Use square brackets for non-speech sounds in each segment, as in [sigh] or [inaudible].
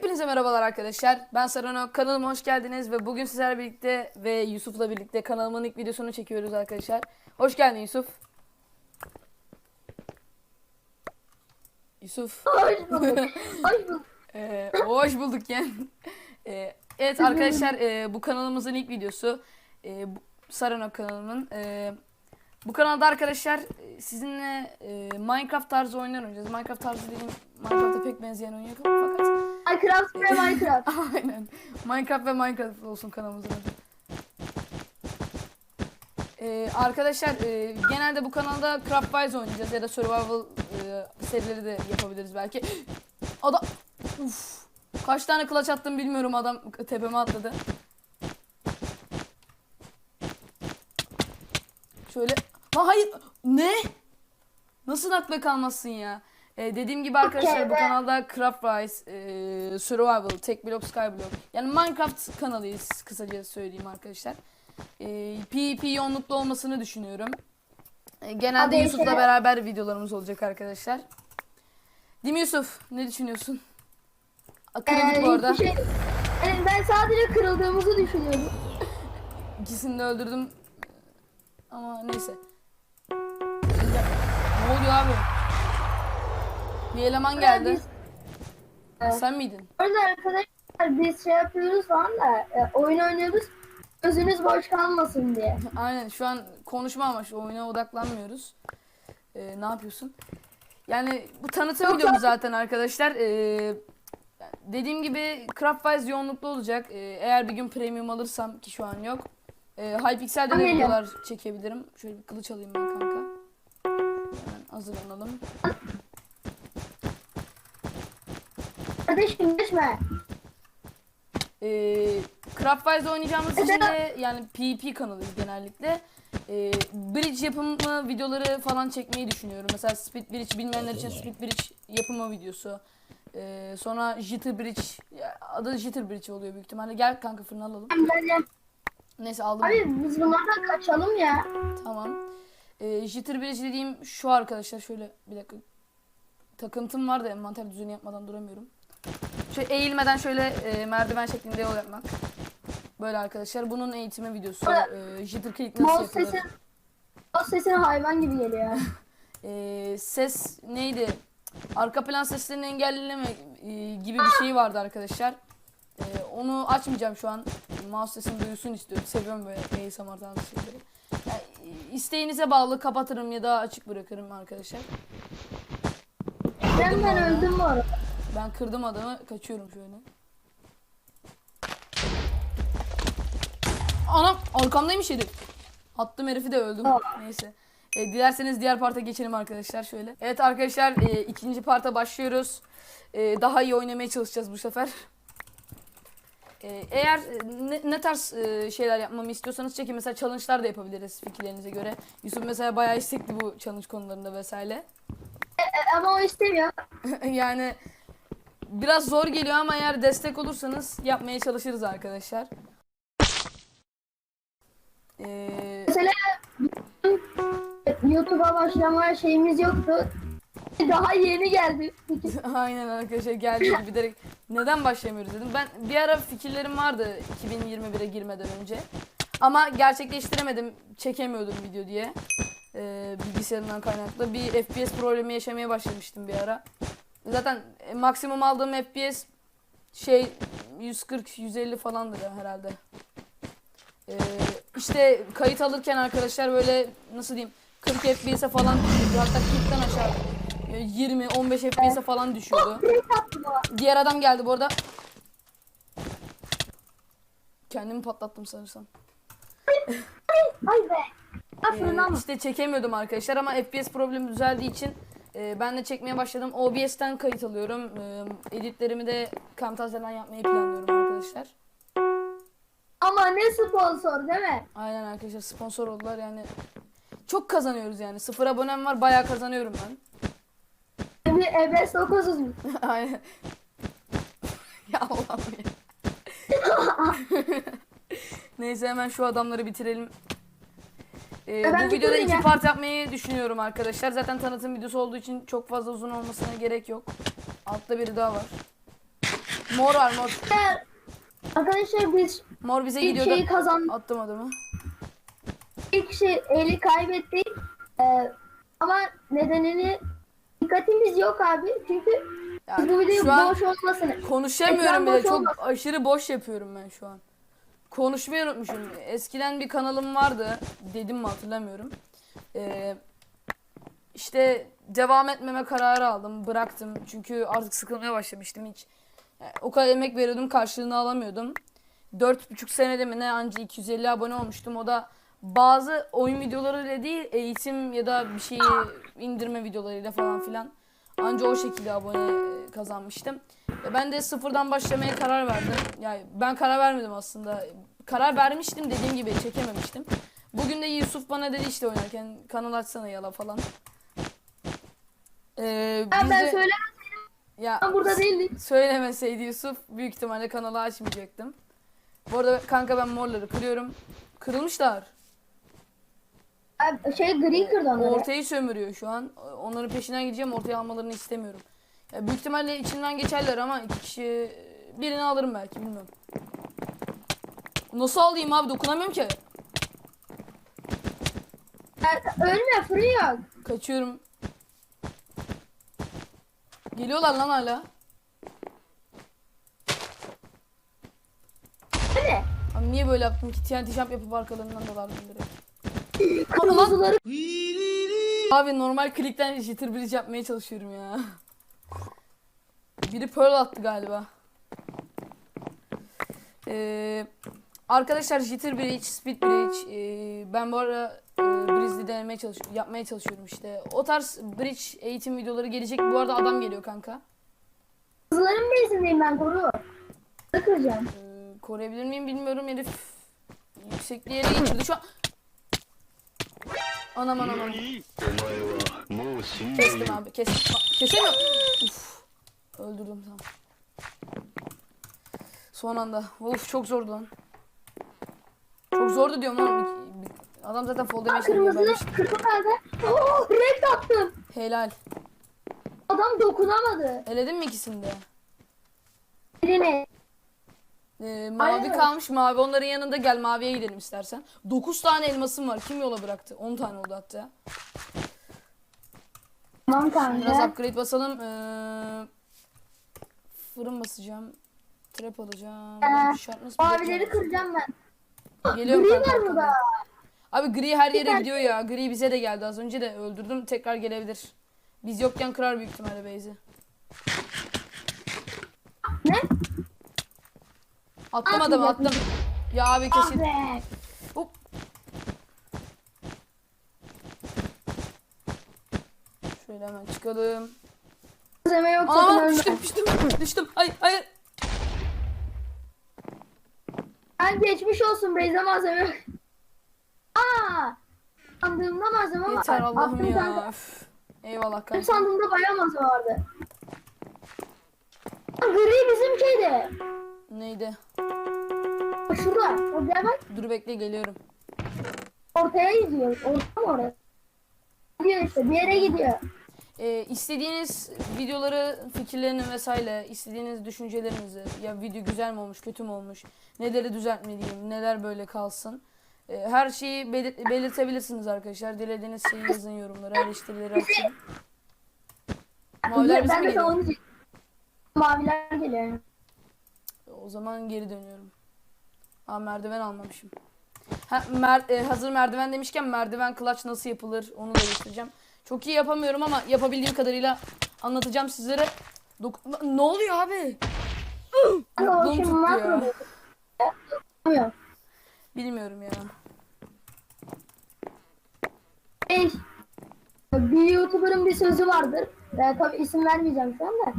Hepinize merhabalar arkadaşlar. Ben Sarano. Kanalıma hoş geldiniz ve bugün sizlerle birlikte ve Yusuf'la birlikte kanalımın ilk videosunu çekiyoruz arkadaşlar. Hoş geldin Yusuf. Yusuf. Hoş bulduk. [laughs] Hoş bulduk. Ee, hoş bulduk yani. Ee, evet arkadaşlar e, bu kanalımızın ilk videosu. E, Sarano kanalımın. E, bu kanalda arkadaşlar e, sizinle e, Minecraft tarzı oyunlar oynayacağız. Minecraft tarzı dediğim Minecraft'a pek benzeyen oyun yok fakat Minecraft ve Minecraft. [laughs] Aynen. Minecraft ve Minecraft olsun kanalımızın adı. Ee, arkadaşlar e, genelde bu kanalda Craftwise oynayacağız ya da Survival e, serileri de yapabiliriz belki. [gasps] Adam Uf. Kaç tane kılıç attım bilmiyorum adam tepeme atladı. Şöyle. Ha hayır. Ne? Nasıl nakle kalmazsın ya? Ee, dediğim gibi arkadaşlar bu kanalda Craftwise, e, Survival, Tek Block, Skyblock. Yani Minecraft kanalıyız kısaca söyleyeyim arkadaşlar. E, PvP yoğunluklu olmasını düşünüyorum. E, genelde Hadi Yusuf'la beraber videolarımız olacak arkadaşlar. Değil mi Yusuf? Ne düşünüyorsun? Kırıldık Ee, bu arada. şey- Yani ben sadece kırıldığımızı düşünüyorum. İkisini de öldürdüm. Ama neyse. Ne oluyor abi? Bir eleman geldi. biz-. Sen miydin? Orada arkadaşlar biz şey yapıyoruz falan da e, oyun oynuyoruz. Gözünüz boş kalmasın diye. [laughs] Aynen şu an konuşma amaçlı oyuna odaklanmıyoruz. Ee, ne yapıyorsun? Yani bu tanıtım yok. zaten arkadaşlar. Ee, dediğim gibi Craftwise yoğunluklu olacak. Ee, eğer bir gün premium alırsam ki şu an yok. E, Hypixel'de de videolar çekebilirim. Şöyle bir kılıç alayım ben kanka. Hemen hazırlanalım. Kardeşim geçme. Ee, Craftwise'da oynayacağımız için de yani PvP kanalıyız genellikle. Ee, bridge yapımı videoları falan çekmeyi düşünüyorum. Mesela Speed Bridge bilmeyenler için Speed Bridge yapımı videosu. Ee, sonra Jitter Bridge ya, adı Jitter Bridge oluyor büyük ihtimalle. Gel kanka fırını alalım. Böyle. Neyse aldım. Abi biz bunlardan kaçalım ya. Tamam. Ee, jitter bridge dediğim şu arkadaşlar şöyle bir dakika. Takıntım var da envanter düzeni yapmadan duramıyorum. Şöyle eğilmeden şöyle e, merdiven şeklinde yol yapmak. Böyle arkadaşlar. Bunun eğitimi videosu. E, jitter click nasıl Mouse yapılır? sesi, mouse sesi hayvan gibi geliyor. [laughs] [laughs] E, ses neydi? Arka plan seslerini engelleme e, gibi bir şey vardı arkadaşlar. E, onu açmayacağım şu an. Mouse sesini duyulsun istiyorum. Seviyorum böyle ASMR tarzı şeyleri. Yani, e, isteğinize bağlı kapatırım ya da açık bırakırım arkadaşlar. Ben ben öldüm bu arada. Ben kırdım adamı. Kaçıyorum şöyle. Anam arkamdaymış herif. Attım herifi de öldüm. Neyse. E, dilerseniz diğer parta geçelim arkadaşlar şöyle. Evet arkadaşlar e, ikinci parta başlıyoruz. E, daha iyi oynamaya çalışacağız bu sefer. E, eğer e, ne, ne tarz e, şeyler yapmamı istiyorsanız çekin. Mesela challenge'lar da yapabiliriz fikirlerinize göre. Yusuf mesela bayağı istekli bu challenge konularında vesaire. E, ama o istemiyor. [laughs] yani biraz zor geliyor ama eğer destek olursanız yapmaya çalışırız arkadaşlar. Ee, Mesela YouTube'a başlama şeyimiz yoktu. Daha yeni geldi. [laughs] aynen arkadaşlar geldi bir direkt neden başlamıyoruz dedim. Ben bir ara fikirlerim vardı 2021'e girmeden önce. Ama gerçekleştiremedim. Çekemiyordum video diye. Ee, bilgisayarımdan kaynaklı. Bir FPS problemi yaşamaya başlamıştım bir ara. Zaten e, maksimum aldığım FPS şey 140-150 falandır herhalde. Ee, işte kayıt alırken arkadaşlar böyle nasıl diyeyim 40 FPS'e falan düşüyordu. Hatta 40'tan aşağı e, 20-15 FPS'e falan düşüyordu. Diğer adam geldi bu arada. Kendimi patlattım sanırsam. Ay be. Ee, işte çekemiyordum arkadaşlar ama FPS problemi düzeldiği için e, ben de çekmeye başladım. OBS'ten kayıt alıyorum. E, editlerimi de Camtasia'dan yapmayı planlıyorum arkadaşlar. Ama ne sponsor değil mi? Aynen arkadaşlar sponsor oldular yani. Çok kazanıyoruz yani. Sıfır abonem var bayağı kazanıyorum ben. Bir EBS 900 mu? [laughs] Aynen. [laughs] ya Allah'ım ya. [laughs] Neyse hemen şu adamları bitirelim. Ee, ben bu videoda iki ya. part yapmayı düşünüyorum arkadaşlar. Zaten tanıtım videosu olduğu için çok fazla uzun olmasına gerek yok. Altta biri daha var. Mor var mor. Arkadaşlar biz Mor bize ilk gidiyordu. şeyi kazandık. Attım adamı. İlk şey eli kaybettik. Ee, ama nedenini dikkatimiz yok abi. Çünkü Ya, biz bu şu an boş olmasın. konuşamıyorum Ekran bile. boş Çok olmasın. aşırı boş yapıyorum ben şu an. Konuşmayı unutmuşum. Eskiden bir kanalım vardı. Dedim mi hatırlamıyorum. Ee, işte devam etmeme kararı aldım. Bıraktım. Çünkü artık sıkılmaya başlamıştım hiç. Yani o kadar emek veriyordum karşılığını alamıyordum. 4,5 senede mi ne anca 250 abone olmuştum. O da bazı oyun videolarıyla değil eğitim ya da bir şeyi indirme videolarıyla falan filan. Anca o şekilde abone e, kazanmıştım. Ben de sıfırdan başlamaya karar verdim. Yani ben karar vermedim aslında. Karar vermiştim dediğim gibi çekememiştim. Bugün de Yusuf bana dedi işte oynarken kanal açsana yala falan. Ee, biz ben de- söylemem ya burada değildik. Söylemeseydi Yusuf büyük ihtimalle kanalı açmayacaktım. Bu arada kanka ben morları kırıyorum. Kırılmışlar. Abi, Şey gri kırdı onları. Ortayı sömürüyor şu an. Onların peşinden gideceğim. Ortaya almalarını istemiyorum. Ya büyük ihtimalle içinden geçerler ama iki kişi birini alırım belki bilmiyorum. Nasıl alayım abi dokunamıyorum ki. Ölme yok. Kaçıyorum. Geliyorlar lan hala. Hadi. Abi niye böyle yaptım ki? TNT jump yapıp arkalarından dalardım direkt. Kırmızıları Abi normal klikten jitter bridge yapmaya çalışıyorum ya. Biri pearl attı galiba. Ee, arkadaşlar jitter bridge, speed bridge. ee, ben bu ara e, bridge'li denemeye çalış yapmaya çalışıyorum işte. O tarz bridge eğitim videoları gelecek. Bu arada adam geliyor kanka. kızların bezindeyim ben koru. Kıracağım. Ee, koruyabilir miyim bilmiyorum herif. Yüksekliğe yere geçirdi şu an. Anam anam anam. Kestim abi kestim. Kesemiyorum. Uf. Öldürdüm tamam. Son anda. Of çok zordu lan. Çok zordu diyorum lan. Adam zaten fall damage yapıyor. Kırmızı, kırmızı nerede? Oo, red attım. Helal. Adam dokunamadı. Eledin mi ikisini de? Birini. Ee, mavi Aynen. kalmış. Mavi onların yanında gel maviye gidelim istersen. 9 tane elmasım var. Kim yola bıraktı? 10 tane oldu hatta. Tamam Biraz kanka. upgrade basalım. Ee, fırın basacağım. Trap alacağım. Ee, Şart nasıl Mavileri kıracağım ben. Geliyorum Gri kanka var. Abi gri her yere gidiyor ya. Gri bize de geldi az önce de öldürdüm. Tekrar gelebilir. Biz yokken kırar büyük ihtimalle Beyzi. Ne? Attım Ah, adamı yapma. attım. Ya abi Ah kesin. be. Hop. Şöyle hemen çıkalım. Malzeme yok Aa düştüm düştüm düştüm. Hayır hayır. Ben geçmiş olsun Beyza malzeme yok. Aa! Sandığımda malzeme var. Yeter Allah'ım ya. Üf. Eyvallah Benim kanka. sandığımda bayağı malzeme vardı. Aa, Gri bizim şeyde. Neydi? Şurada. Oraya bak. Dur bekle geliyorum. Ortaya gidiyor. Orta mı orası? Gidiyor işte. Bir yere gidiyor. Ee, istediğiniz videoları, fikirlerini vesaire, istediğiniz düşüncelerinizi, ya video güzel mi olmuş, kötü mü olmuş, neleri düzeltmeliyim, neler böyle kalsın. Ee, her şeyi belir- belirtebilirsiniz arkadaşlar. Dilediğiniz şeyi yazın yorumlara, eleştirileri atın. Maviler bize mi geliyor? Maviler geliyor. O zaman geri dönüyorum. Aa merdiven almamışım. Ha, mer- e, hazır merdiven demişken merdiven clutch nasıl yapılır onu da göstereceğim. Çok iyi yapamıyorum ama yapabildiğim kadarıyla anlatacağım sizlere. Dok- ne oluyor abi? Aklım tuttu ya. Bilmiyorum ya. Bir YouTuber'ın bir sözü vardır. Ee, tabii isim vermeyeceğim şu anda.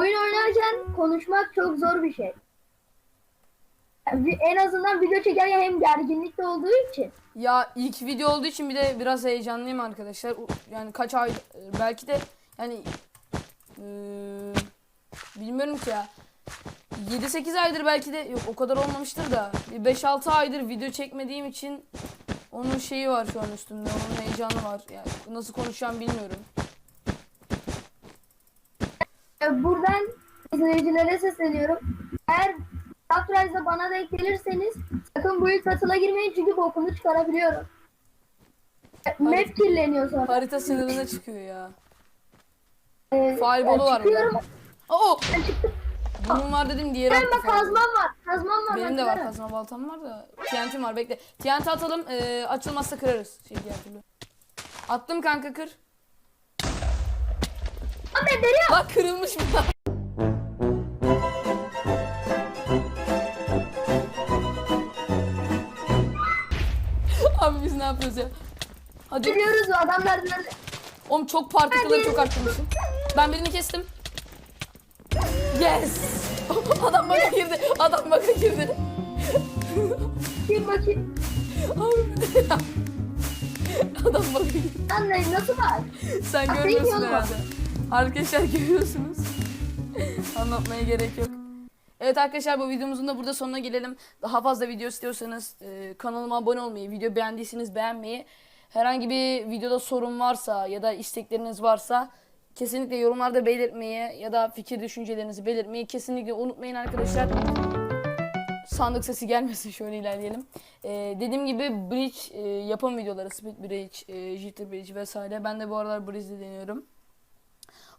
Oyun oynarken konuşmak çok zor bir şey. En azından video çekerken hem gerginlikte olduğu için. Ya ilk video olduğu için bir de biraz heyecanlıyım arkadaşlar. Yani kaç ay belki de yani eee, bilmiyorum ki ya. 7-8 aydır belki de yok o kadar olmamıştır da bir 5-6 aydır video çekmediğim için onun şeyi var şu an üstümde. Onun heyecanı var. Yani nasıl konuşacağım bilmiyorum. Ee, buradan izleyicilere sesleniyorum. Eğer Dark Rise'da bana denk gelirseniz sakın bu ilk katıla girmeyin çünkü bokunu çıkarabiliyorum. Map kirleniyor sonra. Harita sınırına çıkıyor ya. Ee, Fireball'u var çıkıyorum. burada. Oo! Ben çıktım. Bunun var dedim diğeri Benim falan. kazmam var. Kazmam var. Benim ben de var kazma baltam var da. TNT var bekle. TNT atalım ee, açılmazsa kırarız. Şey diğer türlü. Attım kanka kır. Ben veriyorum. Bak kırılmış mı? Abi biz ne yapıyoruz ya? Hadi. Gidiyoruz o adamlar nerede? Oğlum çok partikülleri çok arttırmışım. Ben birini kestim. Yes. [laughs] Adam baka girdi. Adam baka girdi. Kim bakayım? Abi. Adam baka girdi. Lan ne- nasıl var? Sen Atayım görmüyorsun yoluma. herhalde. Arkadaşlar [laughs] görüyorsunuz. Anlatmaya gerek yok. Evet arkadaşlar bu videomuzun da burada sonuna gelelim. Daha fazla video istiyorsanız e, kanalıma abone olmayı, video beğendiyseniz beğenmeyi, herhangi bir videoda sorun varsa ya da istekleriniz varsa kesinlikle yorumlarda belirtmeyi ya da fikir düşüncelerinizi belirtmeyi kesinlikle unutmayın arkadaşlar. Sandık sesi gelmesin şöyle ilerleyelim. Ee, dediğim gibi bridge e, yapım videoları, speed bridge, e, jitter bridge vesaire. Ben de bu aralar bridge deniyorum.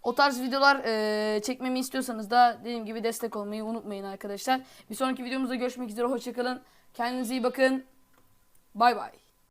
O tarz videolar e, çekmemi istiyorsanız da dediğim gibi destek olmayı unutmayın arkadaşlar. Bir sonraki videomuzda görüşmek üzere. Hoşçakalın. Kendinize iyi bakın. Bay bay.